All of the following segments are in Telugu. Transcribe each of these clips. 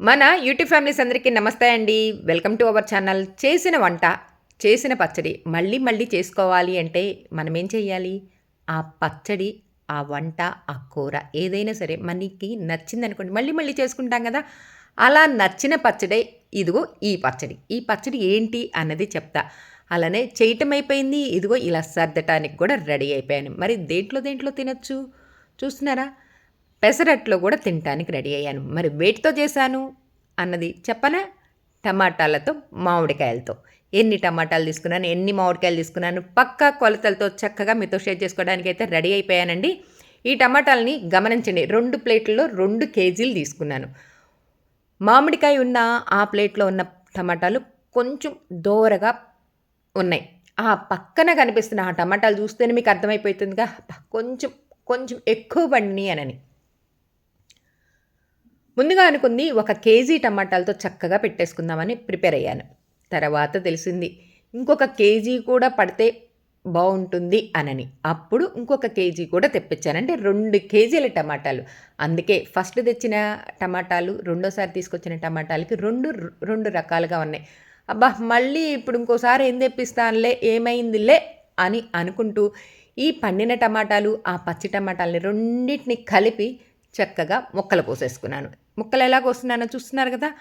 మన యూట్యూబ్ ఫ్యామిలీస్ అందరికీ నమస్తే అండి. వెల్కమ్ టు అవర్ ఛానల్ చేసిన వంట చేసిన పచ్చడి మళ్ళీ మళ్ళీ చేసుకోవాలి అంటే మనం ఏం చేయాలి? ఆ పచ్చడి ఆ వంట ఆ కూర ఏదైనా సరే మనకి నచ్చింది అనుకోండి మళ్ళీ మళ్ళీ చేసుకుంటాం కదా. అలా నచ్చిన పచ్చడే ఇదిగో ఈ పచ్చడి. ఈ పచ్చడి ఏంటి అన్నది చెప్తా. అలానే చేయటం అయిపోయింది ఇదిగో ఇలా సర్దటానికి కూడా రెడీ అయిపోయాను. మరి దేంట్లో దేంట్లో తినొచ్చు? చూస్తున్నారా? పెసరట్లో కూడా తినటానికి రెడీ అయ్యాను. మరి వేటితో చేశాను అన్నది చెప్పనా? టమాటాలతో మామిడికాయలతో. ఎన్ని టమాటాలు తీసుకున్నాను ఎన్ని మామిడికాయలు తీసుకున్నాను పక్కా కొలతలతో చక్కగా మీతో షేర్ చేసుకోవడానికి అయితే రెడీ అయిపోయానండి. ఈ టమాటాలని గమనించండి రెండు ప్లేట్లలో రెండు కేజీలు తీసుకున్నాను. మామిడికాయ ఉన్న ఆ ప్లేట్లో ఉన్న టమాటాలు కొంచెం దోరగా ఉన్నాయి. ఆ పక్కన కనిపిస్తున్న ఆ టమాటాలు చూస్తేనే మీకు అర్థమైపోతుందిగా కొంచెం కొంచెం ఎక్కువ పండినాయి అనని. ముందుగా అనుకుంది ఒక కేజీ టమాటాలతో చక్కగా పెట్టేసుకుందామని ప్రిపేర్ అయ్యాను. తర్వాత తెలిసింది ఇంకొక కేజీ కూడా పడితే బాగుంటుంది అనని. అప్పుడు ఇంకొక కేజీ కూడా తెప్పించాను. అంటే రెండు కేజీల టమాటాలు. అందుకే ఫస్ట్ తెచ్చిన టమాటాలు రెండోసారి తీసుకొచ్చిన టమాటాలకి రెండు రెండు రకాలుగా ఉన్నాయి. అబ్బా మళ్ళీ ఇప్పుడు ఇంకోసారి ఏం తెప్పిస్తానులే ఏమైందిలే అని అనుకుంటూ ఈ పండిన టమాటాలు ఆ పచ్చి టమాటాలని రెండింటిని కలిపి చక్కగా ముక్కలు కోసేసుకున్నాను. ముక్కలు ఎలా కోస్తున్నానో చూస్తున్నారు కదా?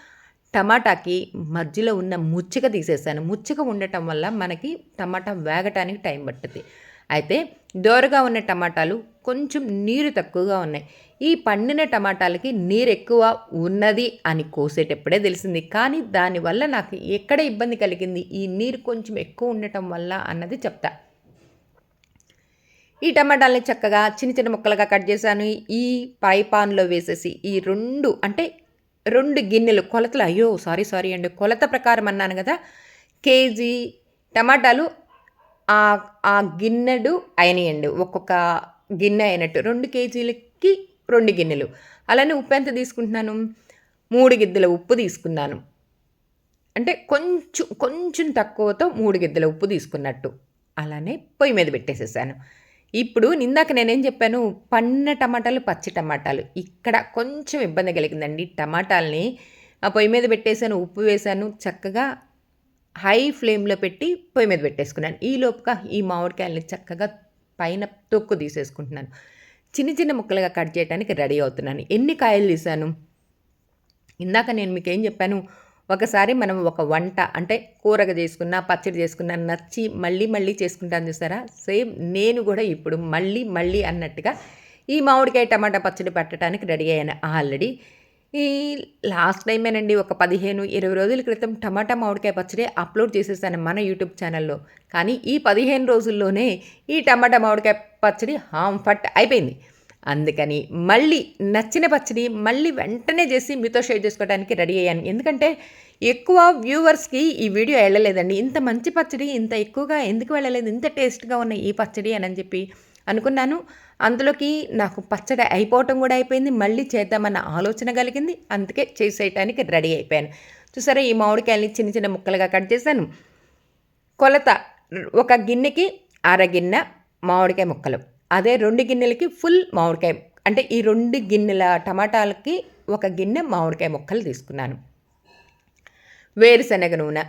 టమాటాకి మధ్యలో ఉన్న ముచ్చిక తీసేసాను. ముచ్చిక ఉండటం వల్ల మనకి టమాటా వేగటానికి టైం పట్టుద్ది. అయితే దోరగా ఉన్న టమాటాలు కొంచెం నీరు తక్కువగా ఉన్నాయి. ఈ పండిన టమాటాలకి నీరు ఎక్కువ ఉన్నది అని కోసేటప్పుడే తెలిసింది. కానీ దానివల్ల నాకు ఎక్కడ ఇబ్బంది కలిగింది? ఈ నీరు కొంచెం ఎక్కువ ఉండటం వల్ల అన్నది చెప్తా. ఈ టమాటాలని చక్కగా చిన్న చిన్న ముక్కలుగా కట్ చేశాను. ఈ పై పాన్లో వేసేసి ఈ రెండు అంటే రెండు గిన్నెలు కొలతలు. అయ్యో సారీ సారీ అండి. కొలత ప్రకారం అన్నాను కదా. కేజీ టమాటాలు ఆ ఆ గిన్నెడు అయినాయండి. ఒక్కొక్క గిన్నె అయినట్టు. రెండు కేజీలకి రెండు గిన్నెలు. అలానే ఉప్పు ఎంత తీసుకుంటున్నాను? మూడు గిద్దెల ఉప్పు తీసుకున్నాను. అంటే కొంచెం కొంచెం తక్కువతో మూడు గిద్దెల ఉప్పు తీసుకున్నట్టు. అలానే పొయ్యి మీద పెట్టేసేసాను. ఇప్పుడు నిందాక నేనేం చెప్పాను? పన్న టమాటాలు పచ్చి టమాటాలు. ఇక్కడ కొంచెం ఇబ్బంది కలిగిందండి. టమాటాలని ఆ పొయ్యి మీద పెట్టేశాను ఉప్పు వేశాను చక్కగా హై ఫ్లేమ్లో పెట్టి పొయ్యి మీద పెట్టేసుకున్నాను. ఈ లోపుగా ఈ మామిడికాయలని చక్కగా పైన తొక్కు తీసేసుకుంటున్నాను. చిన్న చిన్న ముక్కలుగా కట్ చేయడానికి రెడీ అవుతున్నాను. ఎన్ని కాయలు తీసాను ఇందాక నేను మీకు ఏం చెప్పాను? ఒకసారి మనం ఒక వంట అంటే కూరగా చేసుకున్న పచ్చడి చేసుకున్న నచ్చి మళ్ళీ మళ్ళీ చేసుకుంటాను చూసారా? సేమ్ నేను కూడా ఇప్పుడు మళ్ళీ మళ్ళీ అన్నట్టుగా ఈ మామిడికాయ టమాటా పచ్చడి పెట్టడానికి రెడీ అయ్యాను ఆల్రెడీ. ఈ లాస్ట్ టైమేనండి ఒక పదిహేను ఇరవై రోజుల క్రితం టమాటా మామిడికాయ పచ్చడి అప్లోడ్ చేసేసాను మన యూట్యూబ్ ఛానల్లో. కానీ ఈ పదిహేను రోజుల్లోనే ఈ టమాటా మామిడికాయ పచ్చడి హాంఫట్ అయిపోయింది. అందుకని మళ్ళీ నచ్చిన పచ్చడి మళ్ళీ వెంటనే చేసి మీతో షేర్ చేసుకోవడానికి రెడీ అయ్యాను. ఎందుకంటే ఎక్కువ వ్యూవర్స్కి ఈ వీడియో వెళ్ళలేదండి. ఇంత మంచి పచ్చడి ఇంత ఎక్కువగా ఎందుకు వెళ్ళలేదు ఇంత టేస్ట్గా ఉన్న ఈ పచ్చడి అని చెప్పి అనుకున్నాను. అందులోకి నాకు పచ్చడి అయిపోవటం కూడా అయిపోయింది. మళ్ళీ చేద్దామన్న ఆలోచన కలిగింది. అందుకే చేసేయటానికి రెడీ అయిపోయాను. చూసారా ఈ మామిడికాయలని చిన్న చిన్న ముక్కలుగా కట్ చేశాను. కొలత ఒక గిన్నెకి అరగిన్నె మామిడికాయ ముక్కలు. అదే రెండు గిన్నెలకి ఫుల్ మామిడికాయ అంటే ఈ రెండు గిన్నెల టమాటాలకి ఒక గిన్నె మామిడికాయ ముక్కలు తీసుకున్నాను. వేరుశనగ నూనె.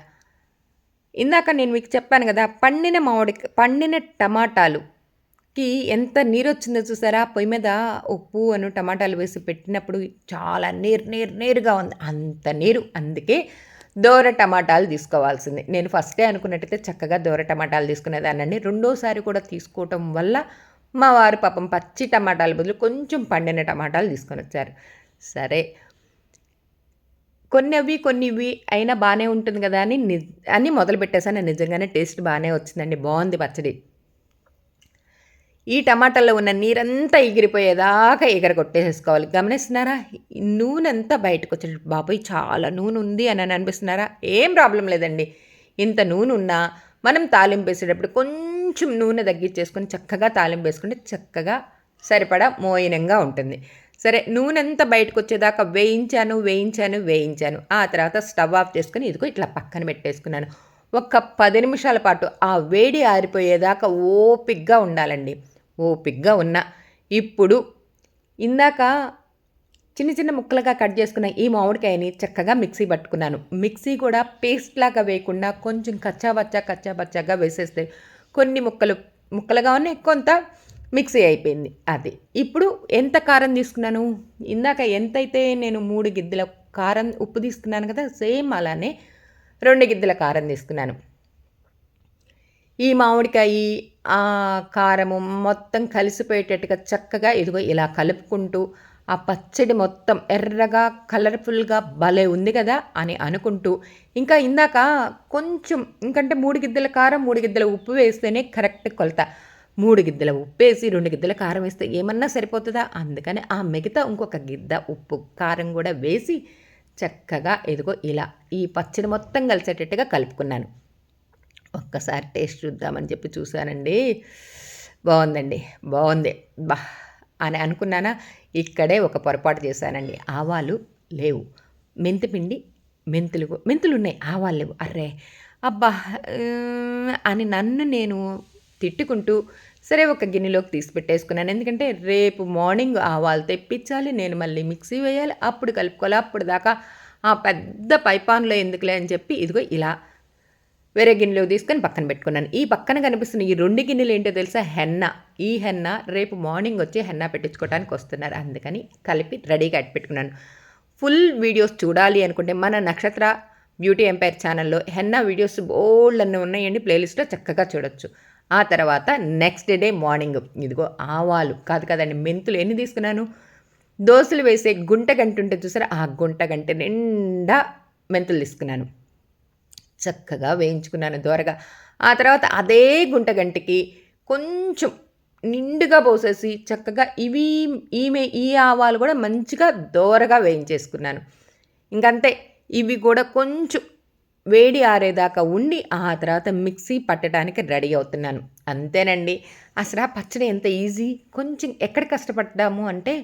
ఇందాక నేను మీకు చెప్పాను కదా పండిన మామిడి పండిన టమాటాలుకి ఎంత నీరు వచ్చిందో చూసారా? పొయ్యి మీద ఉప్పు అను టమాటాలు వేసి పెట్టినప్పుడు చాలా నీరు నీరు నీరుగా ఉంది. అంత నీరు. అందుకే దోర టమాటాలు తీసుకోవాల్సింది. నేను ఫస్టే అనుకున్నట్టయితే చక్కగా దోర టమాటాలు తీసుకునేదాన్ని రెండోసారి కూడా తీసుకోవటం వల్ల మా వారు పాపం పచ్చి టమాటాల బదులు కొంచెం పండిన టమాటాలు తీసుకొని వచ్చారు. సరే. కొన్ని అవి కొన్ని ఇవి అయినా బాగానే ఉంటుంది కదా అని ని అని మొదలు పెట్టేసాను నిజంగానే టేస్ట్ బాగానే వచ్చిందండి. బాగుంది పచ్చడి. ఈ టమాటాలో ఉన్న నీరంతా ఎగిరిపోయేదాకా ఎగర కొట్టేసేసుకోవాలి గమనిస్తున్నారా? నూనె అంతా బయటకు వచ్చే బాబాయ్ చాలా నూనె ఉంది అని అనిపిస్తున్నారా? ఏం ప్రాబ్లం లేదండి. ఇంత నూనె ఉన్నా మనం తాలింపు వేసేటప్పుడు కొంచెం కొంచెం నూనె తగ్గించేసుకొని చక్కగా తాలింపు వేసుకుంటే చక్కగా సరిపడా మోయినంగా ఉంటుంది. సరే నూనె అంతా బయటకు వచ్చేదాకా వేయించాను వేయించాను వేయించాను. ఆ తర్వాత స్టవ్ ఆఫ్ చేసుకుని ఇదిగో ఇట్లా పక్కన పెట్టేసుకున్నాను. ఒక పది నిమిషాల పాటు ఆ వేడి ఆరిపోయేదాకా ఓపిగ్గా ఉండాలండి. ఓపిగ్గా ఉన్నా. ఇప్పుడు ఇందాక చిన్న చిన్న ముక్కలుగా కట్ చేసుకున్న ఈ మామిడికాయని చక్కగా మిక్సీ పట్టుకున్నాను. మిక్సీ కూడా పేస్ట్ లాగా వేయకుండా కొంచెం కచ్చాబచ్చా కచ్చాబచ్చాగా వేసేస్తే కొన్ని ముక్కలు ముక్కలుగా ఉన్నాయి కొంత మిక్సీ అయిపోయింది. అది. ఇప్పుడు ఎంత కారం తీసుకున్నాను? ఇందాక ఎంతైతే నేను మూడు గిద్దెల కారం ఉప్పు తీసుకున్నాను కదా సేమ్ అలానే రెండు గిద్దెల కారం తీసుకున్నాను. ఈ మామిడికాయ ఆ కారము మొత్తం కలిసిపోయేటట్టుగా చక్కగా ఇదిగో ఇలా కలుపుకుంటూ ఆ పచ్చడి మొత్తం ఎర్రగా కలర్ఫుల్గా భలే ఉంది కదా అని అనుకుంటూ ఇంకా ఇందాక కొంచెం ఇంకంటే మూడు గిద్దెల కారం మూడు గిద్దెల ఉప్పు వేస్తేనే కరెక్ట్ కొలత. మూడు గిద్దెల ఉప్పు వేసి రెండు గిద్దెల కారం వేస్తే ఏమన్నా సరిపోతుందా? అందుకని ఆ మిగతా ఇంకొక గిద్ద ఉప్పు కారం కూడా వేసి చక్కగా ఎదుగో ఇలా ఈ పచ్చడి మొత్తం కలిసేటట్టుగా కలుపుకున్నాను. ఒక్కసారి టేస్ట్ చూద్దామని చెప్పి చూశానండి. బాగుందండి. బాగుంది. బా. అని అనుకున్నానా? ఇక్కడే ఒక పొరపాటు చేశానండి. ఆవాలు లేవు. మెంతిపిండి మెంతులు మెంతులు ఉన్నాయి ఆవాలు లేవు. అర్రే! అబ్బా! అని నన్ను నేను తిట్టుకుంటూ సరే ఒక గిన్నెలోకి తీసి పెట్టేసుకున్నాను. ఎందుకంటే రేపు మార్నింగ్ ఆవాలు తెప్పించాలి నేను మళ్ళీ మిక్సీ వేయాలి అప్పుడు కలుపుకోవాలి అప్పుడు దాకా ఆ పెద్ద పైపాన్లో ఎందుకులే అని చెప్పి ఇదిగో ఇలా వేరే గిన్నెలో తీసుకొని పక్కన పెట్టుకున్నాను. ఈ పక్కన కనిపిస్తున్న ఈ రెండు గిన్నెలు ఏంటో తెలుసా? హెన్న. ఈ హెన్న రేపు మార్నింగ్ వచ్చి హెన్న పెట్టించుకోవడానికి వస్తున్నారు. అందుకని కలిపి రెడీగా పెట్టుకున్నాను. ఫుల్ వీడియోస్ చూడాలి అనుకుంటే మన నక్షత్ర బ్యూటీ ఎంపైర్ ఛానల్లో హెన్న వీడియోస్ బోల్డ్ అన్నీ ఉన్నాయండి. ప్లేలిస్ట్లో చక్కగా చూడొచ్చు. ఆ తర్వాత నెక్స్ట్ డే మార్నింగ్ ఇదిగో ఆవాలు. కాదు కదండి మెంతులు ఎన్ని తీసుకున్నాను? దోశలు వేసే గుంట గంట ఉంటే చూసారా? ఆ గుంట గంట నిండా మెంతులు తీసుకున్నాను. చక్కగా వేయించుకున్నాను దోరగా. ఆ తర్వాత అదే గుంటగంటికి కొంచెం నిండుగా పోసేసి చక్కగా ఇవి ఈమె ఈ ఆవాలు కూడా మంచిగా దోరగా వేయించేసుకున్నాను. ఇంకంతే ఇవి కూడా కొంచెం వేడి ఆరేదాకా ఉండి ఆ తర్వాత మిక్సీ పట్టడానికి రెడీ అవుతున్నాను. అంతేనండి. అసలు ఆ పచ్చడి ఎంత ఈజీ? కొంచెం ఎక్కడ కష్టపడ్డాము అంటే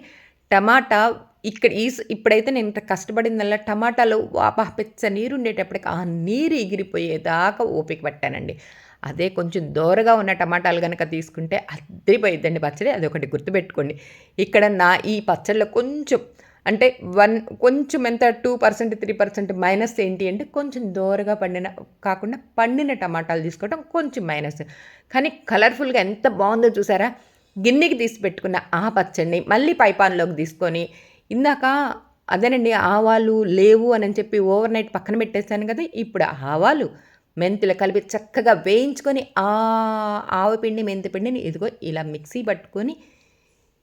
టమాటా ఇక్కడ ఈ ఇప్పుడైతే నేను ఇంత కష్టపడిందల్లా టమాటాలు వాపా పెచ్చ నీరు ఉండేటప్పటికి ఆ నీరు ఎగిరిపోయేదాకా ఓపిక పట్టానండి. అదే కొంచెం దూరగా ఉన్న టమాటాలు కనుక తీసుకుంటే అద్దరిపోయిద్దండి పచ్చడి అది ఒకటి గుర్తుపెట్టుకోండి. ఇక్కడ నా ఈ పచ్చడిలో కొంచెం అంటే వన్ కొంచెం ఎంత two percent three percent minus ఏంటి అంటే కొంచెం దూరగా పండిన కాకుండా పండిన టమాటాలు తీసుకోవడం కొంచెం మైనస్. కానీ కలర్ఫుల్గా ఎంత బాగుందో చూసారా? గిన్నెకి తీసి పెట్టుకున్న ఆ పచ్చడిని మళ్ళీ పైపాన్లోకి తీసుకొని ఇందాక అదేనండి ఆవాలు లేవు అని చెప్పి ఓవర్ నైట్ పక్కన పెట్టేశాను కదా ఇప్పుడు ఆవాలు మెంతులు కలిపి చక్కగా వేయించుకొని ఆ ఆవపిండి మెంతిపిండిని ఇదిగో ఇలా మిక్సీ పట్టుకొని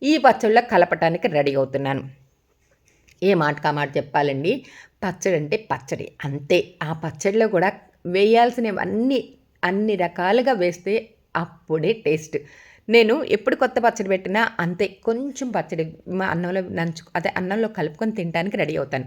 ఈ పచ్చళ్ళ కలపటానికి రెడీ అవుతున్నాను. ఏ మాటకా మాట చెప్పాలండి? పచ్చడి అంటే పచ్చడి అంతే. ఆ పచ్చడిలో కూడా వేయాల్సినవన్నీ అన్ని రకాలుగా వేస్తే అప్పుడే టేస్ట్. నేను ఎప్పుడు కొత్త పచ్చడి పెట్టినా అంతే కొంచెం పచ్చడి మా అన్నంలో నంచు అదే అన్నంలో కలుపుకొని తినడానికి రెడీ అవుతాను.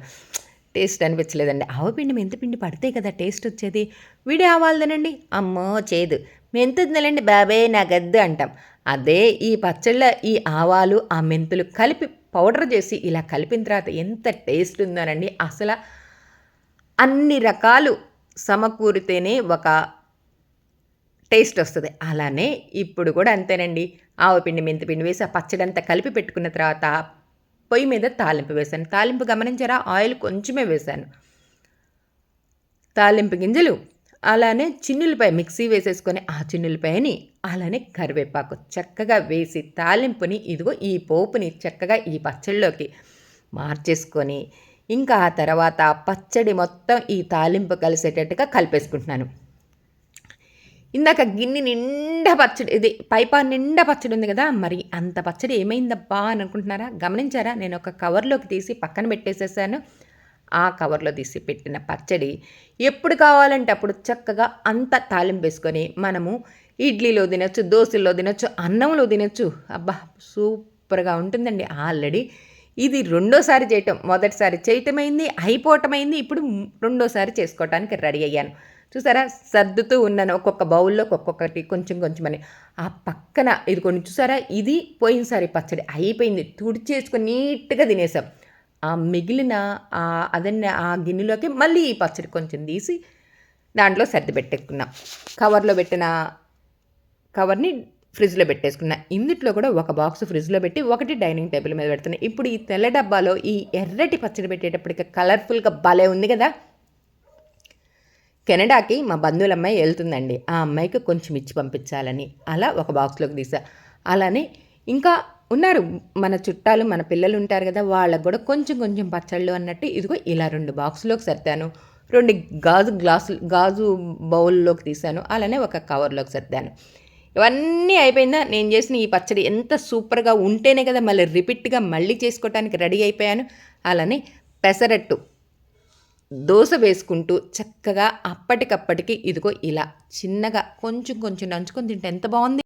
టేస్ట్ అనిపించలేదండి. ఆవపిండి మెంతిపిండి పడితే కదా టేస్ట్ వచ్చేది. వీడి ఆవాలదేనండి అమ్మో చేదు. మెంతుందిలేండి బాబే నా గద్దు అంటాం. అదే ఈ పచ్చళ్ళ ఈ ఆవాలు ఆ మెంతులు కలిపి పౌడర్ చేసి ఇలా కలిపిన తర్వాత ఎంత టేస్ట్ ఉందోనండి. అసలు అన్ని రకాలు సమకూరితేనే ఒక టేస్ట్ వస్తుంది. అలానే ఇప్పుడు కూడా అంతేనండి. ఆవపిండి మెంతిపిండి వేసి ఆ పచ్చడి అంతా కలిపి పెట్టుకున్న తర్వాత పొయ్యి మీద తాలింపు వేశాను తాలింపు గమనించారా? ఆయిల్ కొంచెమే వేశాను తాలింపు గింజలు అలానే చిన్నులపై మిక్సీ వేసేసుకొని ఆ చిన్నులపైని అలానే కరివేపాకు చక్కగా వేసి తాలింపుని ఇదిగో ఈ పోపుని చక్కగా ఈ పచ్చడిలోకి మార్చేసుకొని ఇంకా ఆ తర్వాత పచ్చడి మొత్తం ఈ తాలింపు కలిసేటట్టుగా కలిపేసుకుంటున్నాను. ఇందాక గిన్నె నిండా పచ్చడి ఇది పైపా నిండా పచ్చడి ఉంది కదా మరి అంత పచ్చడి ఏమైందబ్బా అని అనుకుంటున్నారా? గమనించారా? నేను ఒక కవర్లోకి తీసి పక్కన పెట్టేసేసాను. ఆ కవర్లో తీసి పెట్టిన పచ్చడి ఎప్పుడు కావాలంటే అప్పుడు చక్కగా అంత తాలింపు వేసుకొని మనము ఇడ్లీలో తినచ్చు దోశల్లో తినచ్చు అన్నంలో తినచ్చు. అబ్బా సూపర్గా ఉంటుందండి. ఆల్రెడీ ఇది రెండోసారి చేయటం మొదటిసారి చేయటమైంది అయిపోవటమైంది. ఇప్పుడు రెండోసారి చేసుకోవటానికి రెడీ అయ్యాను. చూసారా? సర్దుతూ ఉన్నాను. ఒక్కొక్క బౌల్లో ఒక్కొక్కటి కొంచెం కొంచెం అని ఆ పక్కన ఇది కొన్ని చూసారా? ఇది పోయినసారి పచ్చడి అయిపోయింది. తుడిచేసుకొని నీట్గా తినేసాం. ఆ మిగిలిన ఆ అదన్న ఆ గిన్నెలోకి మళ్ళీ ఈ పచ్చడి కొంచెం తీసి దాంట్లో సర్ది పెట్టేసుకున్నాం. కవర్లో పెట్టిన కవర్ని ఫ్రిడ్జ్లో పెట్టేసుకున్నా. ఇందుట్లో కూడా ఒక బాక్స్ ఫ్రిడ్జ్లో పెట్టి ఒకటి డైనింగ్ టేబుల్ మీద పెడుతున్నా. ఇప్పుడు ఈ తెల్ల డబ్బాలో ఈ ఎర్రటి పచ్చడి పెట్టేటప్పటికి కలర్ఫుల్గా భలే ఉంది కదా? కెనడాకి మా బంధువుల అమ్మాయి వెళ్తుందండి. ఆ అమ్మాయికి కొంచెం ఇచ్చి పంపించాలని. అలా ఒక బాక్స్లోకి తీసా. అలానే ఇంకా ఉన్నారు. మన చుట్టాలు మన పిల్లలు ఉంటారు కదా వాళ్ళకు కూడా కొంచెం కొంచెం పచ్చళ్ళు అన్నట్టు ఇదిగో ఇలా రెండు బాక్స్లోకి సర్దాను. రెండు గాజు గ్లాసులు గాజు బౌల్లోకి తీశాను అలానే ఒక కవర్లోకి సర్దాను. ఇవన్నీ అయిపోయిందా? నేను చేసిన ఈ పచ్చడి ఎంత సూపర్గా ఉంటేనే కదా మళ్ళీ రిపీట్గా మళ్ళీ చేసుకోవటానికి రెడీ అయిపోయాను. అలానే పెసరట్టు దోశ వేసుకుంటూ చక్కగా అప్పటికప్పటికి ఇదిగో ఇలా చిన్నగా కొంచెం కొంచెం నంచుకొని తింటే ఎంత బాగుంది.